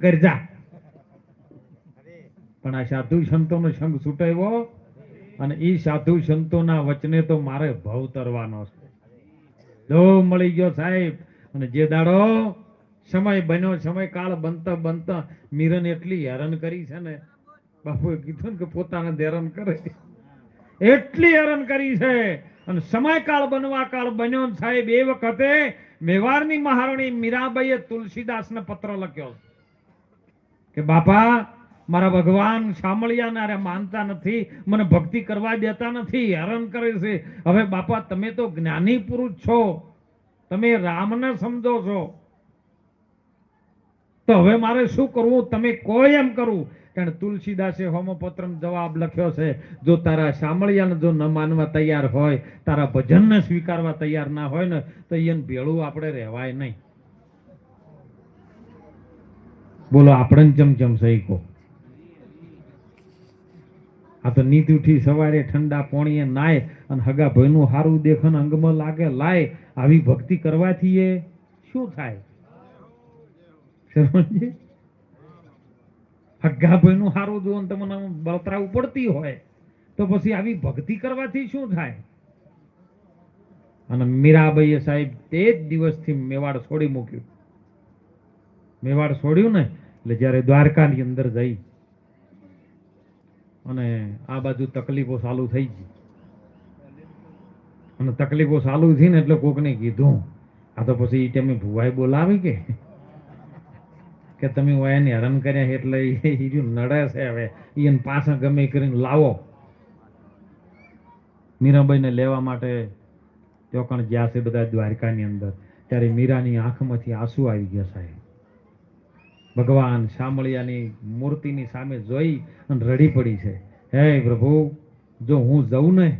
કરી જા પણ આ સાધુ સંતોનો સંગ છૂટાવ્યો અને એ સાધુ સંતોના વચને તો મારે ભાવ તરવાનો છે. દો મળી ગયો સાહેબ. અને જે દાડો સમય બન્યો સમય કાળ બનતા બનતા મિરન એટલી હેરાન કરી છે ને બાપુએ કીધું કે પોતાને જ હેરાન કરે. એટલી હેરાન કરી છે. અને સમયકાળ બનવા કાળ બન્યો સાહેબ એ વખતે મેવાડની મહારાણી મીરાબાઈએ તુલસીદાસને પત્ર લખ્યો કે બાપા, મારા ભગવાન સાંભળ્યા અરે માનતા નથી, મને ભક્તિ કરવા દેતા નથી, હેરાન કરે છે. હવે બાપા, તમે તો જ્ઞાની પુરુષ છો. તમે રામને સમજો છો. તો હવે મારે શું કરવું? તમે કોઈ એમ કરવું કારણ તુલસીદાસે હોમપત્રમ જવાબ લખ્યો છે, જો તારા સાંભળ્યાને જો ન માનવા તૈયાર હોય, તારા ભજનને સ્વીકારવા તૈયાર ના હોય ને, તો એને ભેળું આપણે રહેવાય નહીં. બોલો, આપણે ચમચમ સહી કહો આ તો નીત ઉઠી સવારે ઠંડા પોણીએ નાય અને હગા ભાઈનું હારું દેખન અંગમાં લાગે લાય, આવી ભક્તિ કરવાથી એ શું થાય? હગા ભાઈનું હારું જોવો તમને બળતરા ઉપડતી હોય. તો પછી આવી ભક્તિ કરવાથી શું થાય? અને મીરાબાઈએ સાહેબ તે જ દિવસથી મેવાડ છોડી મૂક્યું. મેવાડ છોડ્યું ને, એટલે જ્યારે દ્વારકાની અંદર જઈ અને આ બાજુ તકલીફો ચાલુ થઈ ગઈ. અને તકલીફો ચાલુ થઈ ને એટલે કોકને કીધું, આ તો પછી તમે ભુવાઈ બોલાવી કે? કે તમે એને હેરાન કર્યા એટલે એ નડે છે હવે. એને પાછા ગમે કરીને લાવો. મીરાબાઈને લેવા માટે ત્યાં કણ ગયા છે બધા દ્વારકાની અંદર. ત્યારે મીરાની આંખમાંથી આંસુ આવી ગયા સાહેબ. ભગવાન શામળિયાની મૂર્તિની સામે જોઈ અને રડી પડી છે. હે પ્રભુ, જો હું જઉં ને,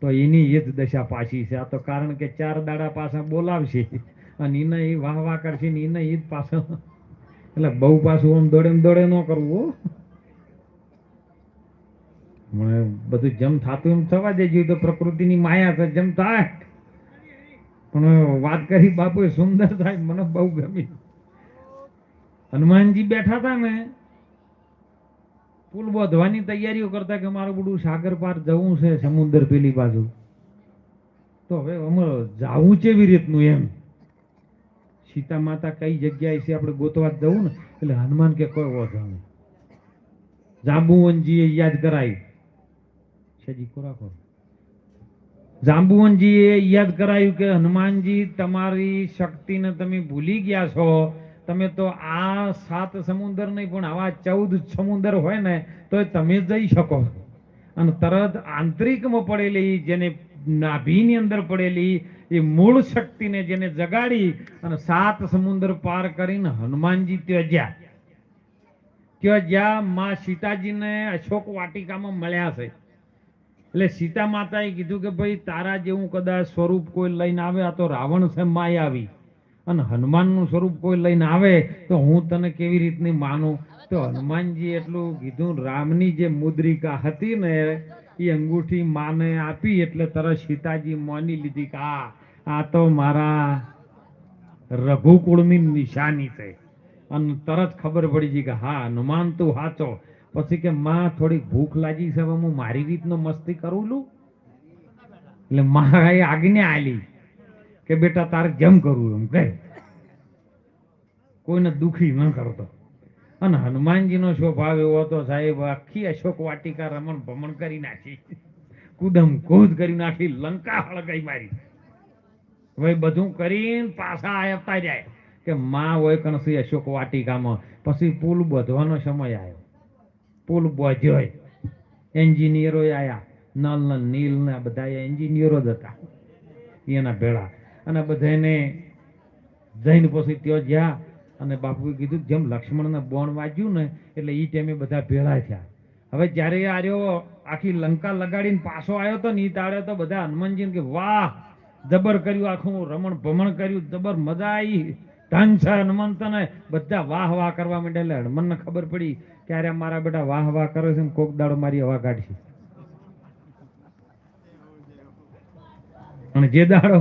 તો એની એ જ દશા પાછી છે. આ તો કારણ કે ચાર દાડા પાછા બોલાવશે. અને એને એ વાહ વાહ કરશે ને એને એ જ પાછો. એટલે બહુ પાછું આમ દોડે દોડે ન કરવું મને બધું જેમ થાતું એમ થવા દેજો તો પ્રકૃતિની માયા છે જેમ થાય. પણ વાત કરી બાપુ સુંદર થાય, મને બહુ ગમી. હનુમાનજી બેઠા હતા ને, પુલ બાંધવાની તૈયારીઓ કરતા કે મારું બધું સાગર પાર જવું છે સમુદ્ર પેલી બાજુ. તો હવે અમારો જવું કેવી રીતનું એમ? સીતા માતા કઈ જગ્યાએ છે આપણે ગોતવા જવું ને? એટલે હનુમાન કે કોઈ વાંધો નહીં. જાંબુવનજીએ યાદ કરાયું છેજી કોરા કોર જાંબુવનજીએ યાદ કરાયું કે હનુમાનજી, તમારી શક્તિને તમે ભૂલી ગયા છો. તમે તો આ સાત સમુદ્ર નહીં, પણ આવા ચૌદ સમુદ્ર હોય ને તો તમે જઈ શકો. અને તરત આંતરિકમાં પડેલી, જેને નાભીની અંદર પડેલી, એ મૂળ શક્તિને જેને જગાડી અને સાત સમુદ્ર પાર કરીને હનુમાનજી ત્યાં જ્યાં ત્યાં જ્યાં માં સીતાજીને અશોક વાટિકામાં મળ્યા છે. એટલે સીતા માતાએ કીધું કે ભાઈ, તારા જેવું કદાચ સ્વરૂપ કોઈ લઈને આવે, આ તો રાવણ છે માયાવી અને હનુમાનનું સ્વરૂપ કોઈ લઈને આવે તો હું તને કેવી રીતની માનું? તો હનુમાનજી એટલું કીધું રામની જે મુદ્રિકા હતી ને એ અંગૂઠી માને આપી એટલે તરત સીતાજી માની લીધી કે આ આ તો મારા રઘુકુળની નિશાની છે. અને તરત ખબર પડી ગઈ કે હા હનુમાન તું હાચો. પછી કે માં થોડીક ભૂખ લાગી છે હવે હું મારી રીતનો મસ્તી કરું લઉં એટલે માએ આજ્ઞા આલી કે બેટા, તારે જેમ કરવું એમ કહે. કોઈને દુખી ન કરતો. અને હનુમાનજીનો સ્વભાવ એવો હતો સાહેબ, આખી અશોક વાટિકા રમણ ભમણ કરી નાખી. કુદમ કૂદ કરી નાખી, લંકા હળગાઈ મારી. હવે બધું કરીને પાછા આવતા જાય. કે માં હોય કણસી અશોક વાટિકામાં. પછી પુલ બધવાનો સમય આવ્યો. પુલ બધ્યો. એન્જિનિયરો આયા. નલ નીલ ને બધા એન્જિનિયરો જ હતા. એના ભેળા. અને બધાને જઈને પછી ત્યાં જ્યાં અને બાપુએ કીધું, જેમ લક્ષ્મણને બોણ વાગ્યું ને, એટલે એ ટાઈમે બધા ભેળા થયા. હવે જ્યારે આર્યો આખી લંકા લગાડીને પાછો આવ્યો તો ને તાળે તો બધા હનુમાનજીને કે, વાહ, જબર કર્યું આખું, રમણ ભમણ કર્યું, જબર મજા આવી ધન છે હનુમંતને બધા વાહ વાહ કરવા માંડ્યા એટલે હનુમાનને ખબર પડી કે અરે મારા બેટા વાહ વાહ કરે છે ને, કોક દાડો મારી હવા કાઢશે. અને જે દાડો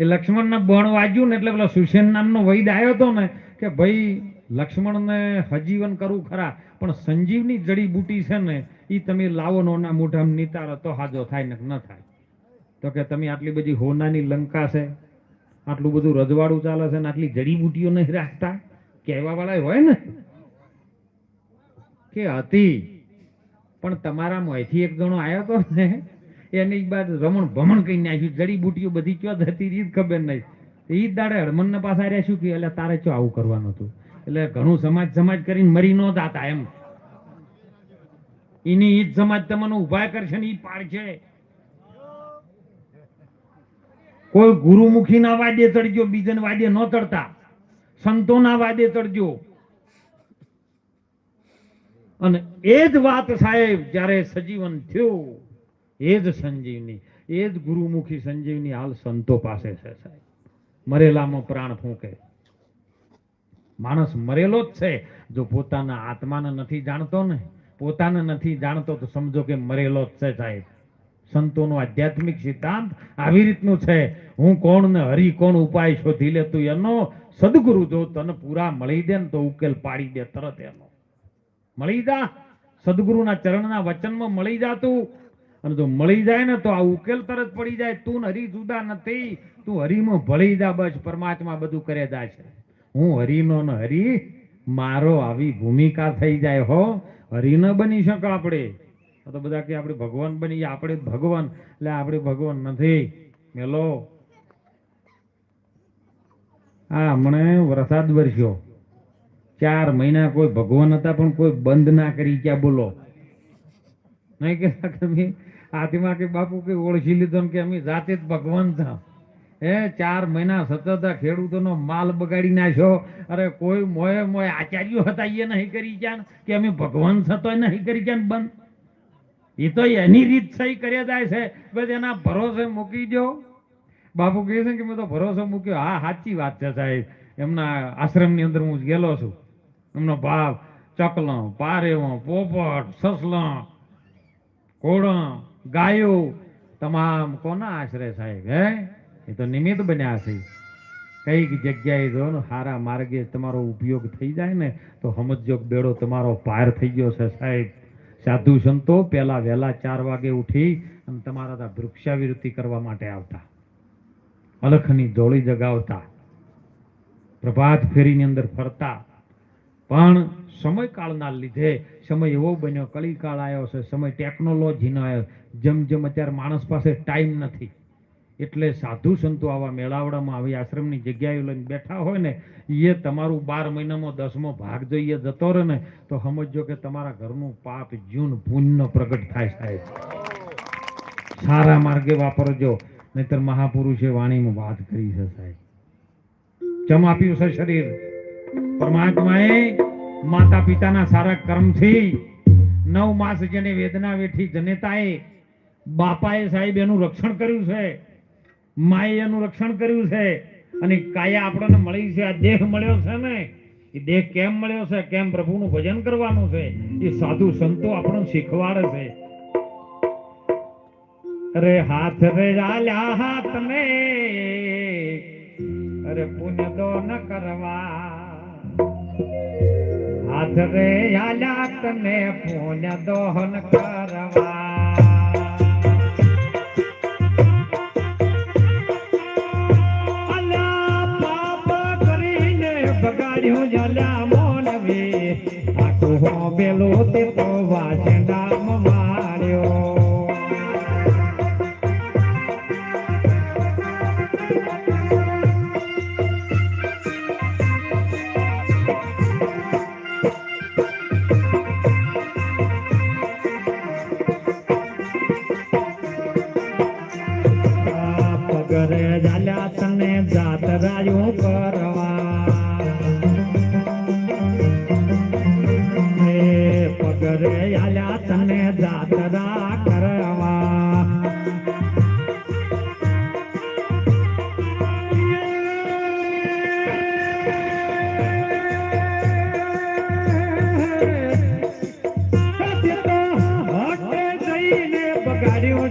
એ લક્ષ્મણના બણ વાગ્યું ને એટલે પેલા સુશેન નામનો વૈદ આવ્યો હતો ને કે ભાઈ લક્ષ્મણને હજીવન કરવું ખરા, પણ સંજીવની જડીબુટી છે ને એ તમે લાવો નોના મોઢામાં નિતારો, તો હાજો થાય ને ન થાય. તો કે તમે આટલી બધી હોનાની લંકા છે, આટલું બધું રજવાડું ચાલે છે ને, આટલી જડીબુટીઓ નહીં રાખતા? કહેવા વાળા હોય ને? કે હતી. પણ તમારા મોંથી એક જણો આવ્યો હતો ને એની બાદ રમણ ભમણ કઈ નાખ્યું. જડીબુટીઓ બધી ક્યાં જતી રીત ખબર નહીં. એ જ દાડે હળમન ને પાછા રહ્યા શું કે એટલે તારે ચો આવું કરવાનું હતું? એટલે ઘણું સમાજ સમાજ કરીને મરી ન જાતા એમ. એની ઈદ સમાજ તમને ઊભા કરશે ને ઈ પાડશે. કોઈ ગુરુમુખી ના વાદ્ય ચડજો, બીજન વાદ્ય ન ચડતા. સંતોના વાદ્ય ચડજો. અને એ જ વાત સાહેબ, જ્યારે સજીવન થયું એ જ સંજીવની એ જ ગુરુમુખી સંજીવની હાલ સંતો પાસે છે સાહેબ. મરેલામાં પ્રાણ ફૂંકે. માણસ મરેલો જ છે. જો પોતાના આત્માને નથી જાણતો ને, પોતાને નથી જાણતો, તો સમજો કે મરેલો જ છે સાહેબ. સંતોનો આધ્યાત્મિક સિદ્ધાંત આવી રીતનું છે. હું કોણ ને હરી કોણ ઉપાય શોધી લે તું એનો? સદગુરુ જો તને પૂરા મળી દે ને તો ઉકેલ પાડી દે તરત એનો. મળી જા. સદગુરુના ચરણના વચનમાં મળી જા તું. અને જો મળી જાય ને તો આ ઉકેલ તરત પડી જાય. તું હરી જુદા નથી. તું હરીમાં ભળી જા બસ. પરમાત્મા બધું કરે જાય છે. હું હરીનો ને હરી, મારો આવી ભૂમિકા થઈ જાય હો. હરી ન બની શકો આપણે. તો બધા કે આપણે ભગવાન બની આપણે ભગવાન. એટલે આપણે ભગવાન નથી. મેલો. હા હમણે વરસાદ વરસ્યો. ચાર મહિના કોઈ ભગવાન હતા પણ કોઈ બંધ ના કરી. ક્યાં બોલો? નહીં કે તમે? આદિમાં કે બાપુ કે ઓળખી લીધો કે અમે જાતે જ ભગવાન થા. એ ચાર મહિના સતત ખેડૂતોનો માલ બગાડી નાખ્યો. અરે કોઈ મોએ મોએ આચાર્યો હતા એ નહીં કરી ગયા કે અમે ભગવાન થતો નહીં કરી ગયા બંધ? એ તો એની રીત સહી કર્યા જાય છે. બસ એના ભરોસે મૂકી દો બાપુ કહે છે કે મેં તો ભરોસો મૂક્યો. હા, સાચી વાત છે સાહેબ. એમના આશ્રમની અંદર હું ગયેલો છું. એમનો ભાવ ચકલો, પારેવો, પોપટ, સસલો, ઘોડો ગાયો. તમામ કોના આશરે સાહેબ, હે? એ તો નિમિત્ત બન્યા છે. કંઈક જગ્યાએ જો સારા માર્ગે તમારો ઉપયોગ થઈ જાય ને, તો સમજો બેડો તમારો પાર થઈ ગયો છે સાહેબ. સાધુ સંતો પહેલા વહેલા ચાર વાગે ઉઠી અને તમારા ત્યાં વૃક્ષાવિવૃત્તિ કરવા માટે આવતા. અલખની દોળી જગાવતા. પ્રભાત ફેરીની અંદર ફરતા. પણ સમયકાળના લીધે સમય એવો બન્યો કળીકાળ આવ્યો છે, સમય ટેકનોલોજીનો આવ્યો. જેમ જેમ અત્યારે માણસ પાસે ટાઈમ નથી. એટલે સાધુ સંતો આવા મેળાવડામાં આવી આશ્રમની જગ્યાએ લઈને બેઠા હોય ને એ તમારું બાર મહિનામાં દસમો ભાગ જોઈએ જતો રહે ને, તો સમજો કે તમારા ઘરનું પાપ જૂન પુણ્ય પ્રગટ થાય સાહેબ. સારા માર્ગે વાપરજો, નહીતર મહાપુરુષે વાણીમાં વાત કરી છે સાહેબ. ચમ આપ્યું છે શરીર. પરમાત્માએ માતા પિતાના સારા કર્મથી નવ માસ જેને વેદના વેઠી જનેતાએ બાપાએ સાહેબ એનું રક્ષણ કર્યું છે, માએ એનું રક્ષણ કર્યું છે અને કાયા આપણને મળી છે, આ દેહ મળ્યો છે ને, એ દેહ કેમ મળ્યો છે, કેમ પ્રભુનું ભજન કરવાનું છે, એ સાધુ સંતો આપણને શીખવાડે છે. અરે હાથ રે રાલ્યા હાથ મે અરે પુણ્ય દો ન કરવા. હાથ આલા તને પુણ્ય દોહન કરવા. અલ્યા પાપ કરીને બગાડ્યું જલા મોનવી આખું હો બેલો તે તો વાસણામ માર્યો.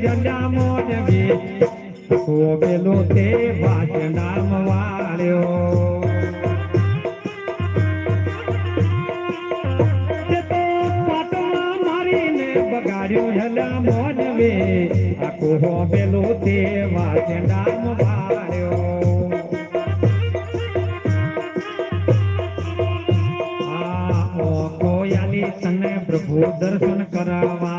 જડામ જવી ઓગેલો તે વાસડામ વાળ્યો વાળ્યો પ્રભુ દર્શન કરાવા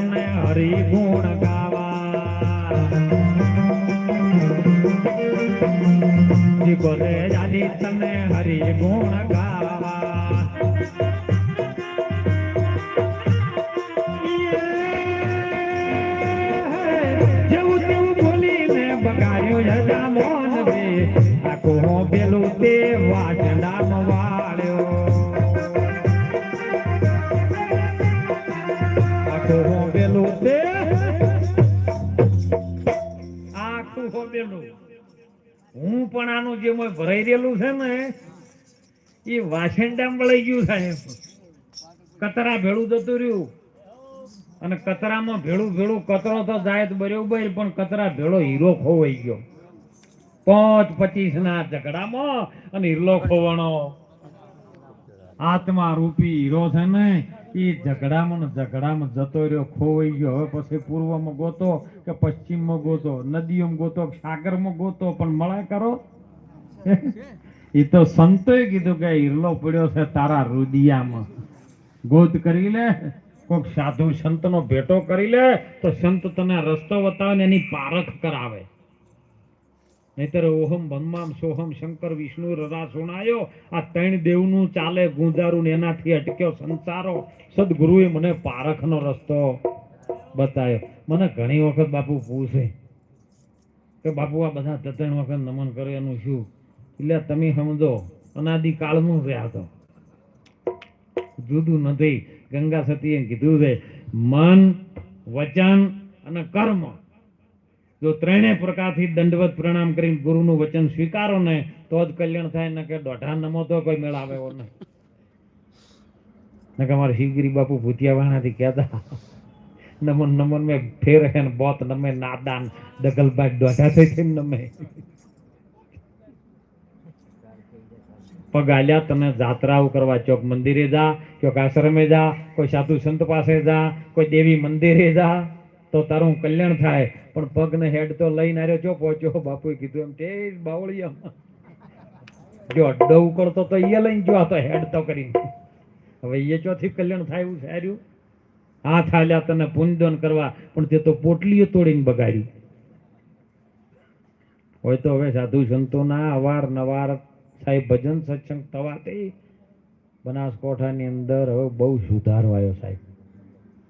હરી ગુણ ગાવા બોલે આલી તમે હરી ગુણ ગાવા. જેવું મોન રે. આખો પેલું તે વાચ આખું હોબેલું તે આખું હોબેલું હું પણ આનું જે મોય ભરાઈ રહેલું છે ને, એ વાસંડામ વળી ગયું સાહેબ કતરા ભેળું જતું રહ્યું. અને કતરામાં ભેળું ભેળું કતરો તો જાય તો બરોબર, પણ કતરા ભેળો હીરો ખોવાઈ ગયો. પાંચ પચીસ ના ઝઘડામાં અને હીરલો ખોવાનો. આત્મા રૂપી હીરો છે ને એ ઝઘડામાં ઝઘડામાં જતો રહ્યો, ખોવાઈ ગયો. હવે પછી પૂર્વમાં ગોતો કે પશ્ચિમમાં ગોતો, નદીઓમાં ગોતો સાગરમાં ગોતો, પણ મળા કરો. એ તો સંતોએ કીધું કે હિરલો પડ્યો છે તારા રુદિયામાં. ગોત કરી લે, કોક સાધુ સંતનો ભેટો કરી લે, તો સંત તને રસ્તો બતાવે ને એની પારખ કરાવે. નહીતર ઓહમ બ્રહ્મામ સોહમ શંકર વિષ્ણુ રરા સુણાયો. આ ત્રણ દેવનું ચાલે ગુંજારું ને એનાથી અટક્યો સંસારો. સદગુરુએ મને પારખનો રસ્તો બતાવ્યો. મને ઘણી વખત બાપુ પૂછે કે બાપુ, આ બધા ત્રણ વખત નમન કરે એનું શું? એટલે તમે સમજો, અનાદિ કાળનું છે આ તો જુદું નથી. ગંગા સતીએ કીધું છે, મન, વચન અને કર્મ જો ત્રણેય પ્રકારથી દંડવત પ્રણામ કરીને ગુરુનું વચન સ્વીકારો ને, તો જ કલ્યાણ થાય, ને કે દોઢા નમો તો કોઈ મેળ આવે એવો નહીં. કે અમારે શિવગીરી બાપુ ભૂતિયાવાણાથી કહેતા નમન નમન મેં ફેર હે ને બોત, નમે, નાદાન દગલબાગ દોઢા થઈ થઈ નમે. પગ આલ્યા, તને જાત્રાઓ કરવા ચોક મંદિરે જા, ચોક આશ્રમે જા, કોઈ સાધુ સંત પાસે જા, કોઈ દેવી મંદિરે જા. તો તારું કલ્યાણ થાય. પણ પગને હેડ તો લઈને આવ્યો જો પહોંચ્યો. બાપુએ કીધું એમ, તે બાવળિયા. જો અડ્ડો ઉકળતો તો એ લઈને જો તો હેડ તો કરીને. હવે એ ચોથી કલ્યાણ થાય એવું સાર્યું આ થાલ્યા તને પુંજદોન કરવા, પણ તે તો પોટલીઓ તોડીને બગાડી. હોય તો હવે સાધુ સંતોના અવારનવાર સાહેબ ભજન સત્સંગ થવાથી બનાસકોઠાની અંદર હવે બહુ સુધારો આવ્યો સાહેબ.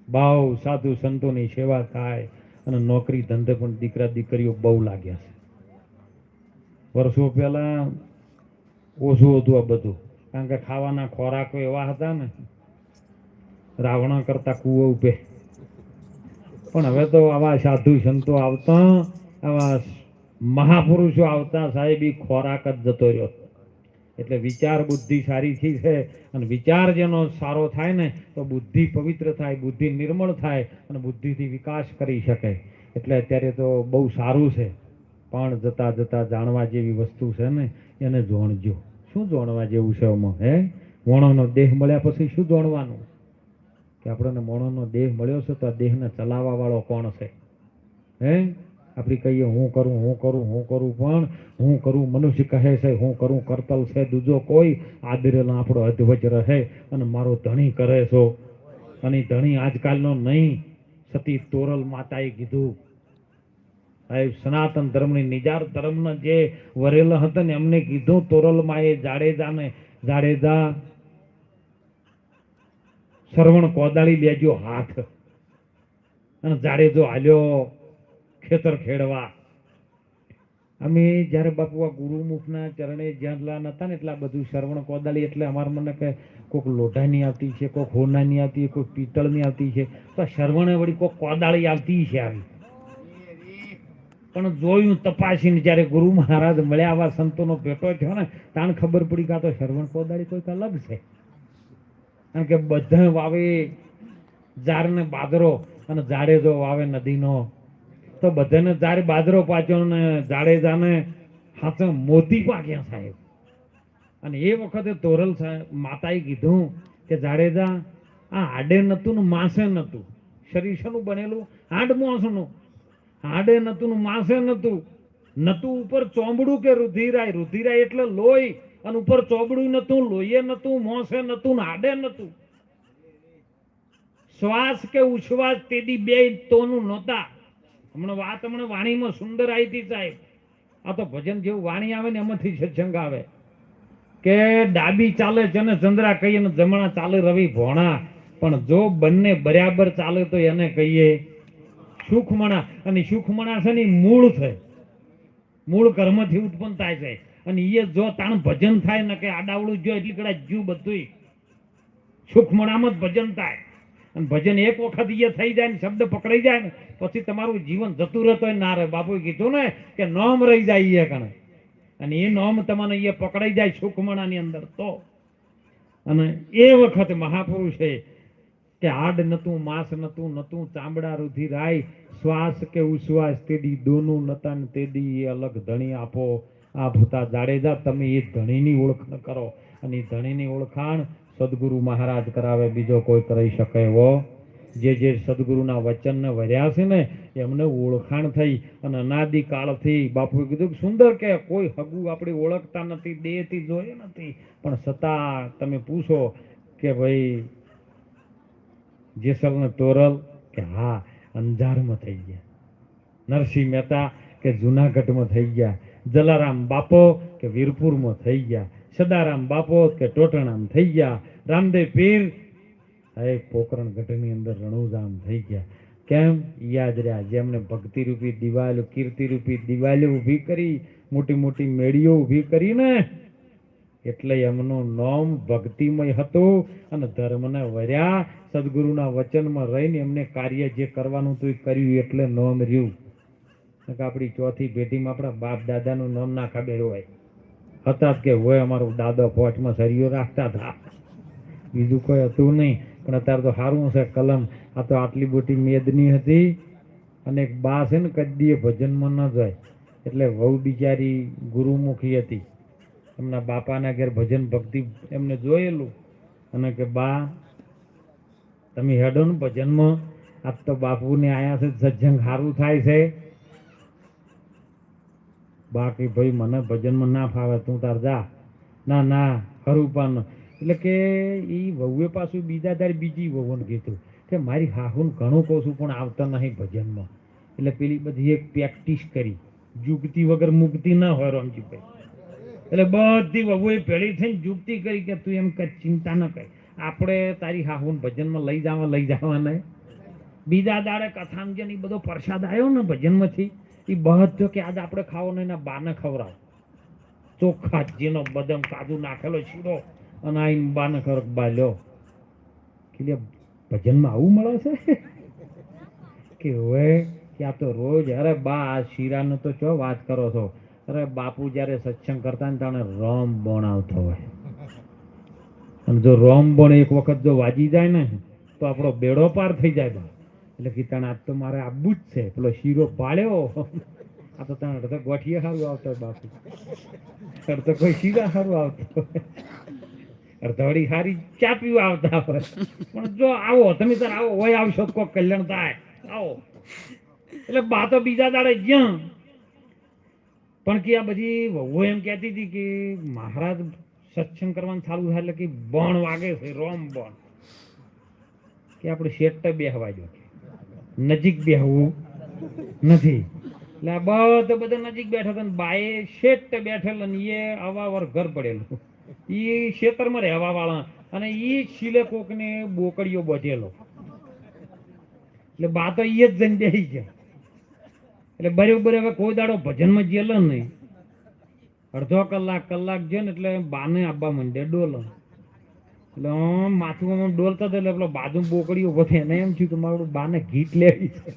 બહુ સાધુ સંતોની સેવા થાય અને નોકરી ધંધે પણ દીકરા દીકરીઓ બહુ લાગ્યા છે. વર્ષો પહેલા ઓછું હતું આ બધું. કારણ કે ખાવાના ખોરાકો એવા હતા ને, રાવણ કરતા કૂવો ઉભે. પણ હવે તો આવા સાધુ સંતો આવતા, આવા મહાપુરુષો આવતા સાહેબ ખોરાક જ જતો રહ્યો. એટલે વિચાર બુદ્ધિ સારી થઈ છે અને વિચાર જેનો સારો થાય ને, તો બુદ્ધિ પવિત્ર થાય, બુદ્ધિ નિર્મળ થાય અને બુદ્ધિથી વિકાસ કરી શકે. એટલે અત્યારે તો બહુ સારું છે. પણ જતા જતા જાણવા જેવી વસ્તુ છે ને, એને જોણજો. શું જોણવા જેવું છે આમાં, હે? મોણોનો દેહ મળ્યા પછી શું જોણવાનું? કે આપણને મોણોનો દેહ મળ્યો છે તો આ દેહને ચલાવવા વાળો કોણ છે? હે? આપણે કહીએ, હું કરું હું કરું હું કરું. પણ હું કરું, મનુષ્ય કહે છે, હું કરું, કરતલ છે દૂજો કોઈ. આદરેલો આપણો અધવજ રહે અને મારો ધણી કરે છો. અને ધણી આજકાલનો નહીં, સતી તોરલ માતાએ કીધું. સનાતન ધર્મની નિજાર ધર્મના જે વરેલા હતા ને, એમને કીધું, તોરલ એ જાડેજાને, જાડેજા શ્રવણ કોદાળી લેજો હાથ. અને જાડેજો હાલ્યો. ખેતર ખેડવા. અમે જ્યારે બાપુ આ ગુરુમુખના ચરણે જ્યાં હતા ને એટલે બધું શ્રવણ કોદાળી એટલે અમારા મને કે કોઈક લોઢાની આવતી છે કોઈક હોનાની આવતી કોઈક પિત્તળની આવતી છે. તો શ્રવણે વળી કોઈક કોદાળી આવતી છે આવી. પણ જોયું, તપાસીને જ્યારે ગુરુ મહારાજ મળ્યા, આવા સંતોનો ભેટો થયો ને, તાણ ખબર પડી કાં તો શ્રવણ કોદાળી કોઈક અલગ છે. કારણ કે બધા વાવે, ઝાડને બાદરો અને ઝાડે જો વાવે નદીનો તો બધાને ઝાડ બાજરો પાચ્યો ને જાડેજાને હાથે મોતી પાક્યા સાહેબ. અને એ વખતે તોરલ સાહેબ માતાએ કીધું કે જાડેજા આ હાડે નતું ને માસે નતું. શરીર શાનું બનેલું હાડ મોસનું. હાડે નતું ને માસે નતું. નતું ઉપર ચોંબડું કે રુધિરાય? રુધિરાય એટલે લોહી. અને ઉપર ચોબડું નતું, લોહીએ નતું, મોસે નતું હાડે નતું. શ્વાસ કે ઉચ્છ્વાસ તેદી બે તોનું નહોતા. હમણાં વાત હમણાં વાણીમાં સુંદર આવી હતી સાહેબ. આ તો ભજન જેવું વાણી આવે ને એમાંથી સત્સંગ આવે. કે ડાબી ચાલે છે ને ચંદ્રા કહીએ ને જમણા ચાલે રવિ ભોણા. પણ જો બંને બરાબર ચાલે તો એને કહીએ સુખમણા. અને સુખમણા છે ને મૂળ છે. મૂળ કર્મથી ઉત્પન્ન થાય છે. અને એ જો તાણ ભજન થાય ને કે આડાવડું જો એટલી કદાચ જીવ બધું સુખમણામાં જ ભજન થાય. અને ભજન એક વખત એ થઈ જાય ને શબ્દ પકડાઈ જાય ને, પછી તમારું જીવન જતું રહેતો ના રહે બાપુએ કીધું ને કે નોમ રહી જાય એ કણે અને એ નોમ તમને એ પકડાઈ જાય સુખમણાની અંદર તો. અને એ વખત મહાપુરુષે કે હાડ નતું, માંસ નતું નતું, ચામડા રુધિરાય શ્વાસ કે ઉશ્વાસ, તેડી દોનું નતા ને તેડી એ અલગ ધણી આપો. આ ભૂતા જાડેજા, તમે એ ધણીની ઓળખાણ કરો. અને ધણીની ઓળખાણ સદગુરુ મહારાજ કરાવે, બીજો કોઈ કરી શકે એવો? જે જે સદગુરુના વચનને વર્યા છે ને, એમને ઓળખાણ થઈ અને અનાદિ કાળથી બાપુએ કીધું સુંદર કે, કોઈ હગુ આપણે ઓળખતા નથી, દેહથી જોઈએ નથી. પણ છતાં તમે પૂછો કે ભાઈ જેસલ ને તોરલ કે, હા, અંધારમાં થઈ ગયા. નરસિંહ મહેતા કે, જુનાગઢમાં થઈ ગયા. જલારામ બાપો કે, વીરપુરમાં થઈ ગયા. સદારામ બાપો કે ટોટણામ થઈ ગયા. રામદેવ પીર એક પોકરણ ગઢની અંદર રણુજામ થઈ ગયા. કેમ? યાદ રહ્યા જેમને ભક્તિ રૂપી દિવાલો કીર્તિ રૂપી દિવાલો ઊભી કરી, મોટી મોટી મેળીઓ ઊભી કરીને, એટલે એમનું નામ ભક્તિમય હતું અને ધર્મને વર્યા. સદગુરુના વચનમાં રહીને એમને કાર્ય જે કરવાનું હતું એ કર્યું એટલે નામ રહ્યું. આપણી ચોથી પેઢીમાં આપણા બાપ દાદાનું નામ ના ખબર હોય. હતા કે હોય અમારો દાદો પોચમાં સરિયો રાખતા હતા. બીજું કોઈ હતું નહીં, પણ અત્યારે તો સારું છે કલમ. આ તો આટલી મોટી મેદની હતી અને એક બા છે ને, કદીએ ભજનમાં ન જાય. એટલે વહુ બિચારી ગુરુમુખી હતી. એમના બાપાના ઘેર ભજન ભક્તિ એમને જોયેલું. અને કે, બા, તમે હેડો ને ભજનમાં. આજ તો બાપુને આયા છે, સજ્જન સારું થાય છે. બાકી ભાઈ મને ભજનમાં ના ફાવે, તું તાર જા. ના ના, ખરું પણ. એટલે કે એ વહુએ પાછું બીજા દાડે બીજી વહુને કીધું કે મારી હાહુન ઘણું કહું છું, પણ આવતા નહીં ભજનમાં. એટલે પેલી બધી એક પ્રેક્ટિસ કરી. જુગતી વગર મુક્તિ ના હોય રામજીભાઈ એટલે બધી વહુએ ભેળી થઈને જુગતી કરી કે તું એમ કે ચિંતા ન કરી. આપણે તારી હાહુન ભજનમાં લઈ જવા લઈ જવા નહીં. બીજા દાડે કથામાં જે બધો પ્રસાદ આવ્યો ને ભજનમાંથી. એ બધો કે આજ આપણે ખાવો ને બાને ખવડાવ. ચોખ્ખા જેનો બદામ કાજુ નાખેલો શીરો અને આઈને બાને ખરક બાલ્યો કે ભજનમાં આવું મળે છે? કે હવે ત્યાં તો રોજ, અરે બા, આ શીરાનો તો ચો વાત કરો છો? અરે બાપુ જ્યારે સત્સંગ કરતા ને તાણે રોમ બોણ આવતો હોય. અને જો રોમ બોણ એક વખત જો વાજી જાય ને, તો આપણો બેડો પાર થઈ જાય બા. એટલે કે આજ તો મારે આવવું જ છે. પેલો શીરો પાડ્યો. આ તો તને અડધો ગોઠીએ સારું આવતો બાપુ. અડધો કોઈ શીરા સારું આવતો હોય. સારી ચા પીવા આવતા હોય. પણ જો આવો, તમે તાર આવો, હોય આવશો કોક કલ્યાણ થાય. આવો. એટલે બા તો બીજા દાડે જ્યાં. પણ કે આ બધી વહુ એમ કહેતી હતી કે મહારાજ સત્સંગ કરવાનું ચાલુ થાય એટલે કે બોણ વાગે છે, રોમ બોણ. કે આપણે શેઠ બેહવા જો નજીક બેહવું નથી. એટલે બધા બધા નજીક બેઠો હતો બાએ શેઠ બેઠેલો ને એ અવાવર ઘર પડેલું. એ ખેતરમાં રહેવા વાળા અને એ શીલે કોકને બોકડીઓ બધેલો. એટલે બા તો એ જ જઈને બેસી ગયા. એટલે બરોબર હવે કોઈ દાડો ભજનમાં જેલો નહીં. અડધો કલાક કલાક છે એટલે બાને આબા મંડે ડોલ. એટલે માથું ડોલતા હતા એટલે પેલો બાજુ બોકડી ઊભો થયો. એને એમ થયું કે મારું બાને ઘીટ લેવી છે.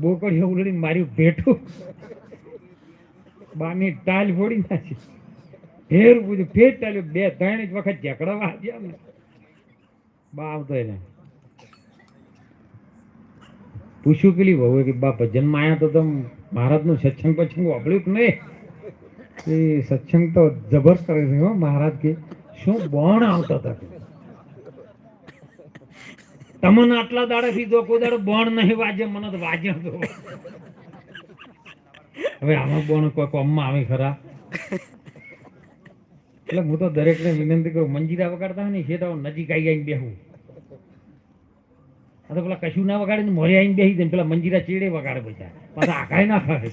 બોકડીઓ ઉલડી મારી ભેટું. બાની ટાલ ફોડી નાખી. ફેર પૂછ્યું ફેર ટાલ્યું? બે ત્રણ જ વખત ઝઘડા વાગ્યા ને બા આવતો એને પૂછ્યું પેલી વહુ કે, બા, ભજનમાં આયા તો તમ મહારાજનું સત્સંગ પછી વાપર્યું કે નહીં? એ સત્સંગ તો જબર કરે છે હો મહારાજ કે. શું બોણ આવતા હતા? તમને આટલા દાડે સીધો કોઈ દાડો બોણ નહીં વાજે, મને તો વાજે તો. હવે આમાં બોણ કોઈ કોમમાં આવે ખરા. એટલે હું તો દરેકને વિનંતી કરું, મંજીરા વગાડતા હોય ને છે તો નજીક આવી આવીને બેહું. આ તો પેલા કશું ના વગાડે ને મોરે આવીને બેસી જાય પેલા મંજીરા ચેડે વગાડે બધા. પાછા આકાય ના ખાય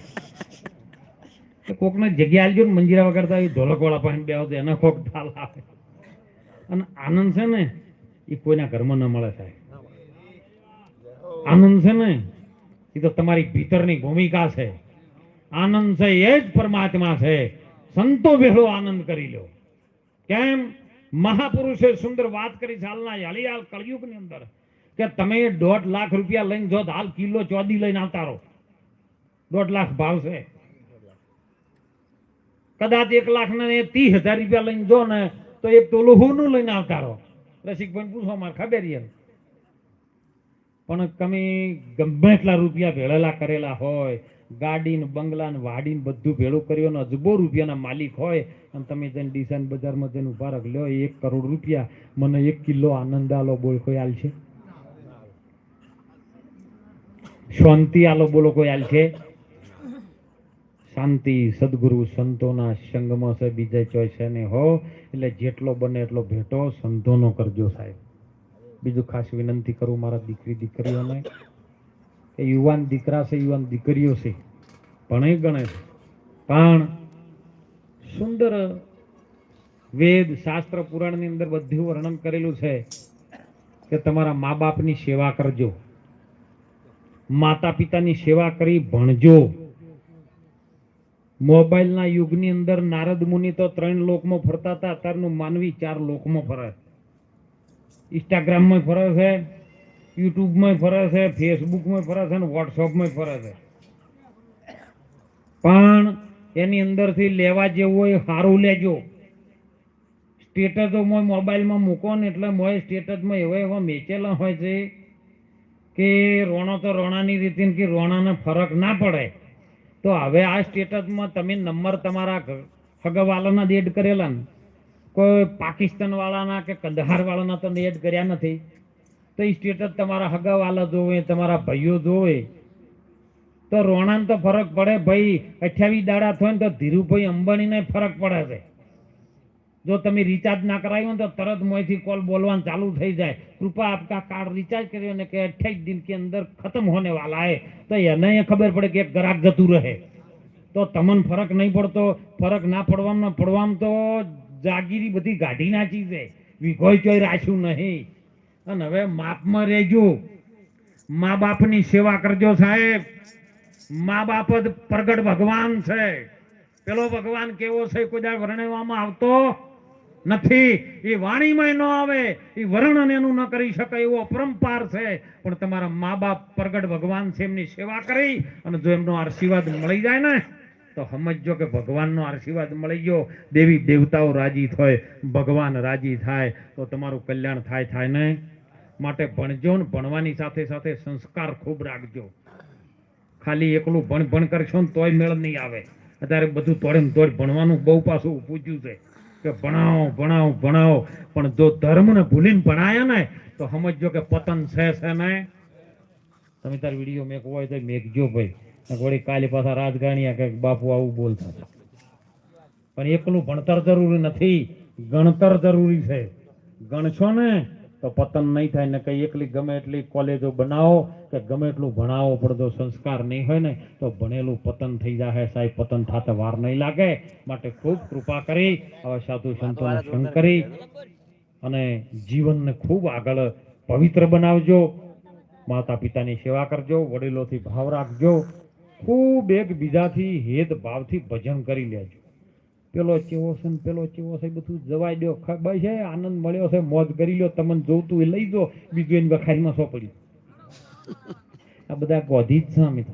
કોકને જગ્યા આલજો ને મંજીરા વગાડતા હોય ઢોલક વાળા પાસે બે એના કોક થાલ આવે. અને આનંદ છે ને, એ કોઈના ઘરમાં ન મળે સાહેબ. આનંદ છે ને, એ તો તમારી ભીતરની ભૂમિકા છે. આનંદ છે એ જ પરમાત્મા છે. સંતો ભેળો આનંદ કરી લો. કેમ? મહાપુરુષે સુંદર વાત કરી હાલના હલિયાલ કળયુગની અંદર, કે તમે દોઢ લાખ રૂપિયા લઈને જો હાલ કિલો ચોદી લઈને આવતા રહો. દોઢ લાખ ભાવ છે. કદાચ એક લાખ ને ત્રીસ હજાર રૂપિયા લઈને જો ને તો એક તોલું હુંનું લઈને આવતા રહો. રસિકભાઈ પૂછો મારે ખબર પણ તમે ગમે એટલા રૂપિયા ભેળેલા કરેલા હોય, ગાડીને, બંગલાને, વાડીને બધું ભેળું કર્યું ને અજબો રૂપિયાના માલિક હોય, અને તમે જઈને ડિઝાઇન બજારમાં જઈને ઊભા રાખ લો એક કરોડ રૂપિયા, મને એક કિલો આનંદ આલો બોલ કોઈ આલ છે શાંતિ આલો બોલો કોઈ આલ છે શાંતિ સદગુરુ સંતોના સંગમાં છે, બીજા ચોય છે ને હો. એટલે જેટલો બને એટલો ભેટો સંતોનો કરજો સાહેબ. બીજું ખાસ વિનંતી કરું મારા દીકરી દીકરીઓને કે યુવાન દીકરા છે, યુવાન દીકરીઓ છે, ભણે ગણે છે. પણ સુંદર વેદ શાસ્ત્ર પુરાણની અંદર બધું વર્ણન કરેલું છે કે તમારા મા બાપની સેવા કરજો. માતા પિતાની સેવા કરી ભણજો. મોબાઈલના યુગની અંદર નારદ મુનિ તો ત્રણ લોકમાં ફરતા હતા. અત્યારનું માનવી ચાર લોકમાં ફરે ઇન્સ્ટાગ્રામમાં ફરે છે યુટ્યુબમાં ફરે છે ફેસબુકમાં ફરે છે અને વોટ્સઅપમાં ફરે છે. પણ એની અંદરથી લેવા જેવું હોય સારું લેજો. સ્ટેટસો મોય મોબાઈલમાં મૂકો ને એટલે મોય સ્ટેટસમાં એવા એવા મેચેલા હોય છે કે રોણો તો રોણાની રીતે કે રોણાને ફરક ના પડે. તો હવે આ સ્ટેટસમાં તમે નંબર તમારા હગાવાલાના જ એડ કરેલા ને. કોઈ પાકિસ્તાન વાળાના કે કંદહાર વાળાના તો એડ કર્યા નથી. તો એ સ્ટેટસ તમારા હગાવાલા જોવે, તમારા ભાઈઓ જોવે. તો રોણાને તો ફરક પડે, ભાઈ અઠ્યાવીસ દાડા થાય ને તો ધીરુભાઈ અંબાણીને ફરક પડે છે. જો તમે રિચાર્જ ના કરાવ્યું તો તરત મોંથી કોલ બોલવાનું ચાલુ થઈ જાય. કૃપા આપકા કાર્ડ રિચાર્જ કર્યો ને કે અઠ્યાવીસ દિન કે અંદર ખતમ હોને વાલા હે. તો એને ખબર પડે કે ગ્રાહક જતું રહે. તો તમને ફરક નહીં પડતો. ફરક ના પડવામાં પડવામાં તો જાગીરી બધી ગાઢી નાચી છે વિઘોય ચોય રાખ્યું નહીં. અને હવે માપમાં રહેજો. મા બાપની સેવા કરજો સાહેબ. મા બાપ જ પ્રગટ ભગવાન છે. પેલો ભગવાન કેવો છે કોઈ વર્ણવવામાં આવતો? નથી. એ વાણીમાં ન આવે. એ વર્ણન એનું ન કરી શકાય એવો પરંપાર છે. પણ તમારા મા બાપ પ્રગટ ભગવાન છે એમની સેવા કરી અને જો એમનો આશીર્વાદ મળી જાય ને, તો સમજજો કે ભગવાનનો આશીર્વાદ મળી ગયો. દેવી દેવતાઓ રાજી થાય, ભગવાન રાજી થાય, તો તમારું કલ્યાણ થાય થાય ને? માટે ભણજો ને, ભણવાની સાથે સાથે સંસ્કાર ખૂબ રાખજો. ખાલી એકલું ભણ ભણ કરશો ને તોય મેળ નહીં આવે. અત્યારે બધું તોડે તોડ ભણવાનું બહુ પાછું પૂછ્યું છે. કે ભણાવો ભણાવો ભણાવો. પણ જો ધર્મને ભૂલીને ભણાય ને, તો સમજો કે પતન છે છે ને. તમે તાર વીડિયો મેક હોય તો મેકજો ભાઈ. વળી કાલી પાછા રાજગાણીયા કે બાપુ આવું બોલતા પણ એકલું ભણતર જરૂરી નથી, ગણતર જરૂરી છે. ગણશો ને, તો પતન નહીં થાય ને કઈ એકલી ગમે એટલી કોલેજો બનાવો કે ગમે એટલું ભણાવો જો સંસ્કાર નહીં હોય ને તો ભણેલું પતન થઈ જાય સાહેબ પતન થાતે વાર નહીં લાગે. માટે ખૂબ કૃપા કરી હવે સાધુ સંતો સંગ કરી અને જીવનને ખૂબ આગળ પવિત્ર બનાવજો. માતા પિતાની સેવા કરજો વડીલોથી ભાવ રાખજો. ખૂબ એકબીજાથી હેદ ભાવથી ભજન કરી લેજો. પેલો ચેવો છે પેલો ચેવો છે બધું જવાય દો. ખબર છે આનંદ મળ્યો છે મોજ કરી લ્યો તમને જોતું એ લઈ દો બીજું એની વખારીમાં સો પડ્યું? આ બધા ગોધી જ છે, અમે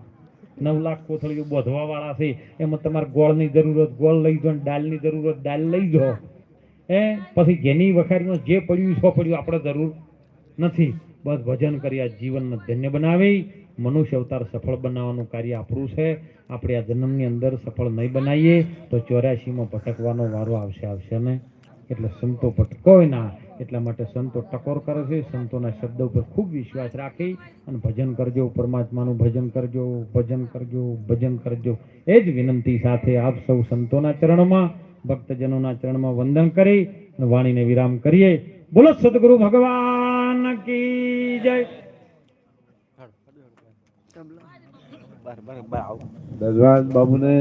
નવ લાખ કોથળીઓ બોધવા વાળા છે. એમાં તમારે ગોળની જરૂરત, ગોળ લઈ જાઓ દાલની જરૂરત દાલ લઈ જાઓ. એ પછી જેની વખારીમાં જે પડ્યું સો પડ્યું. આપણે જરૂર નથી. બસ ભજન કરી આ જીવનને ધન્ય બનાવી. મનુષ્ય અવતાર સફળ બનાવવાનું કાર્ય આપણું છે. આપણે આ જન્મની અંદર સફળ નહીં બનાવીએ તો ચોર્યાસીમાં ભટકવાનો વારો આવશે આવશે ને? એટલે સંતો ભટકોય ના એટલા માટે સંતો ટકોર કરે છે, સંતોના શબ્દ ઉપર ખૂબ વિશ્વાસ રાખી અને ભજન કરજો, પરમાત્માનું ભજન કરજો ભજન કરજો ભજન કરજો. એ જ વિનંતી સાથે આપ સૌ સંતોના ચરણમાં, ભક્તજનોના ચરણમાં વંદન કરી અને વાણીને વિરામ કરીએ. બોલો સદગુરુ ભગવાન કી જય. ભગવાન બાબુને